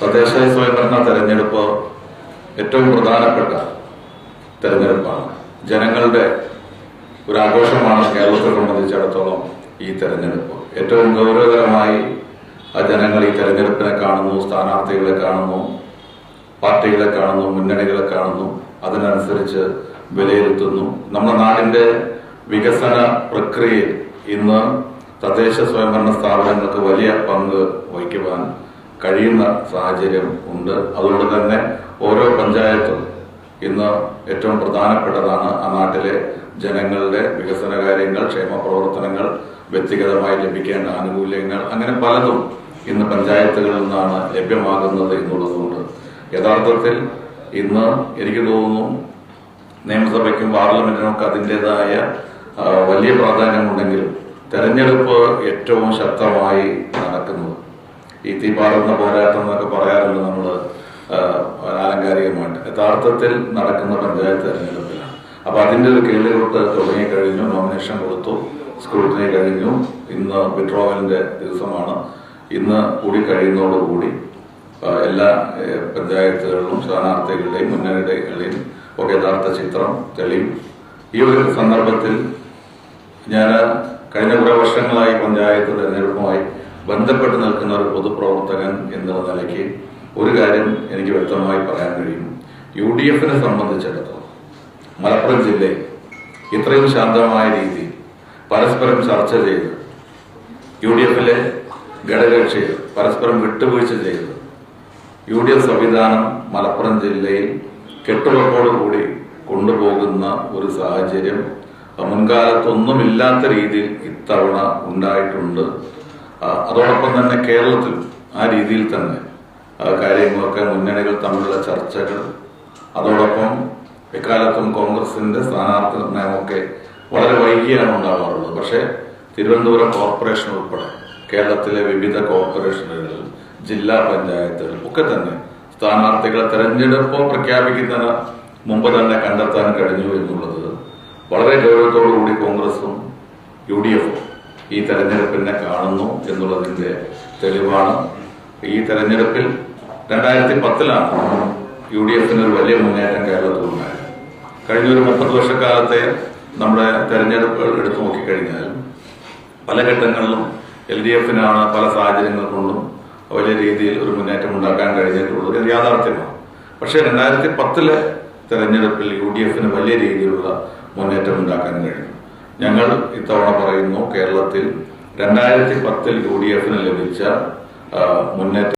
തദ്ദേശ സ്വയംഭരണ തെരഞ്ഞെടുപ്പ് ഏറ്റവും പ്രധാനപ്പെട്ട തെരഞ്ഞെടുപ്പാണ്. ജനങ്ങളുടെ ഒരു ആഘോഷമാണ് കേരളത്തെ സംബന്ധിച്ചിടത്തോളം ഈ തെരഞ്ഞെടുപ്പ്. ഏറ്റവും ഗൗരവകരമായി ആ ജനങ്ങൾ ഈ തെരഞ്ഞെടുപ്പിനെ കാണുന്നു സ്ഥാനാർത്ഥികളെ കാണുന്നു പാർട്ടികളെ കാണുന്നു മുന്നണികളെ കാണുന്നു അതിനനുസരിച്ച് വിലയിരുത്തുന്നു. നമ്മുടെ നാടിന്റെ വികസന പ്രക്രിയയിൽ ഇന്ന് തദ്ദേശ സ്വയംഭരണ സ്ഥാപനങ്ങൾക്ക് വലിയ പങ്ക് വഹിക്കുവാൻ കഴിയുന്ന സാഹചര്യം ഉണ്ട്. അതുകൊണ്ട് തന്നെ ഓരോ പഞ്ചായത്തും ഇന്ന് ഏറ്റവും പ്രധാനപ്പെട്ടതാണ് ആ നാട്ടിലെ ജനങ്ങളുടെ വികസന കാര്യങ്ങൾ ക്ഷേമ പ്രവർത്തനങ്ങൾ വ്യക്തിഗതമായി ലഭിക്കേണ്ട ആനുകൂല്യങ്ങൾ അങ്ങനെ പലതും ഇന്ന് പഞ്ചായത്തുകളിൽ നിന്നാണ് ലഭ്യമാകുന്നത് എന്നുള്ളതുകൊണ്ട്. യഥാർത്ഥത്തിൽ ഇന്ന് എനിക്ക് തോന്നുന്നു നിയമസഭയ്ക്കും പാർലമെന്റിനും ഒക്കെ അതിന്റെതായ വലിയ പ്രാധാന്യമുണ്ടെങ്കിലും തെരഞ്ഞെടുപ്പ് ഏറ്റവും ശക്തമായി ഈ തീപാറുന്ന പോരാട്ടം എന്നൊക്കെ പറയാറുണ്ട് നമ്മൾ ആലങ്കാരികമായിട്ട് യഥാർത്ഥത്തിൽ നടക്കുന്ന പഞ്ചായത്ത് തെരഞ്ഞെടുപ്പിലാണ്. അപ്പൊ അതിന്റെ ഒരു കീഴിലോട്ട് തുടങ്ങിക്കഴിഞ്ഞു നോമിനേഷൻ കൊടുത്തു സ്ക്രൂട്ടിനി കഴിഞ്ഞു. ഇന്ന് വിഡ്രോവലിന്റെ ദിവസമാണ്. ഇന്ന് കൂടി കഴിയുന്നതോടുകൂടി എല്ലാ പഞ്ചായത്തുകളിലും സ്ഥാനാർത്ഥികളുടെയും മുന്നണികളുടെയും ഒക്കെ യഥാർത്ഥ ചിത്രം തെളിയും. ഈ ഒരു സന്ദർഭത്തിൽ ഞാൻ കഴിഞ്ഞ കുറേ വർഷങ്ങളായി പഞ്ചായത്ത് തെരഞ്ഞെടുപ്പുമായി ബന്ധപ്പെട്ട് നിൽക്കുന്ന ഒരു പൊതുപ്രവർത്തകൻ എന്നുള്ള നിലയ്ക്ക് ഒരു കാര്യം എനിക്ക് വ്യക്തമായി പറയാൻ കഴിയും. യു ഡി എഫിനെ സംബന്ധിച്ചിടത്തോളം മലപ്പുറം ജില്ലയിൽ ഇത്രയും ശാന്തമായ രീതിയിൽ പരസ്പരം ചർച്ച ചെയ്ത് യു ഡി എഫിലെ ഘടകകക്ഷികൾ പരസ്പരം വിട്ടുവീഴ്ച ചെയ്ത് യു ഡി എഫ് സംവിധാനം മലപ്പുറം ജില്ലയിൽ കെട്ടുറപ്പോടുകൂടി കൊണ്ടുപോകുന്ന ഒരു സാഹചര്യം മുൻകാലത്തൊന്നുമില്ലാത്ത രീതിയിൽ ഇത്തവണ ഉണ്ടായിട്ടുണ്ട്. അതോടൊപ്പം തന്നെ കേരളത്തിൽ ആ രീതിയിൽ തന്നെ കാര്യങ്ങളൊക്കെ മുന്നണികൾ തമ്മിലുള്ള ചർച്ചകൾ അതോടൊപ്പം എക്കാലത്തും കോൺഗ്രസിന്റെ സ്ഥാനാർത്ഥി നിർണയമൊക്കെ വളരെ വൈകിയാണ് ഉണ്ടാവാറുള്ളത്. പക്ഷേ തിരുവനന്തപുരം കോർപ്പറേഷൻ ഉൾപ്പെടെ കേരളത്തിലെ വിവിധ കോർപ്പറേഷനുകളിൽ ജില്ലാ പഞ്ചായത്തുകൾ ഒക്കെ തന്നെ സ്ഥാനാർത്ഥികളെ തെരഞ്ഞെടുപ്പ് പ്രഖ്യാപിക്കുന്നതിന് മുമ്പ് തന്നെ കണ്ടെത്താൻ കഴിഞ്ഞു എന്നുള്ളത് വളരെ ഗൗരവത്തോടുകൂടി കോൺഗ്രസും യു ഡി എഫും ഈ തെരഞ്ഞെടുപ്പിനെ കാണുന്നു എന്നുള്ളതിന്റെ തെളിവാണ്. ഈ തെരഞ്ഞെടുപ്പിൽ രണ്ടായിരത്തി പത്തിലാണ് യു ഡി എഫിന് ഒരു വലിയ മുന്നേറ്റം കേരളത്തിൽ ഉണ്ടായത് കഴിഞ്ഞ ഒരു മുപ്പത് വർഷക്കാലത്തെ നമ്മുടെ തെരഞ്ഞെടുപ്പുകൾ എടുത്തു നോക്കിക്കഴിഞ്ഞാൽ പല ഘട്ടങ്ങളിലും എൽ ഡി എഫിനാണ് പല സാഹചര്യങ്ങൾ കൊണ്ടും വലിയ രീതിയിൽ ഒരു മുന്നേറ്റം ഉണ്ടാക്കാൻ കഴിഞ്ഞിട്ടുള്ളത് ഇത് യാഥാർത്ഥ്യമാണ്. പക്ഷേ രണ്ടായിരത്തി പത്തിലെ തെരഞ്ഞെടുപ്പിൽ യു ഡി എഫിന് വലിയ രീതിയിലുള്ള മുന്നേറ്റം ഉണ്ടാക്കാൻ കഴിഞ്ഞു. ഞങ്ങൾ ഇത്തവണ പറയുന്നു കേരളത്തിൽ രണ്ടായിരത്തി പത്തിൽ യു ഡി എഫിന് ലഭിച്ച മുന്നേ മുന്നേറ്റം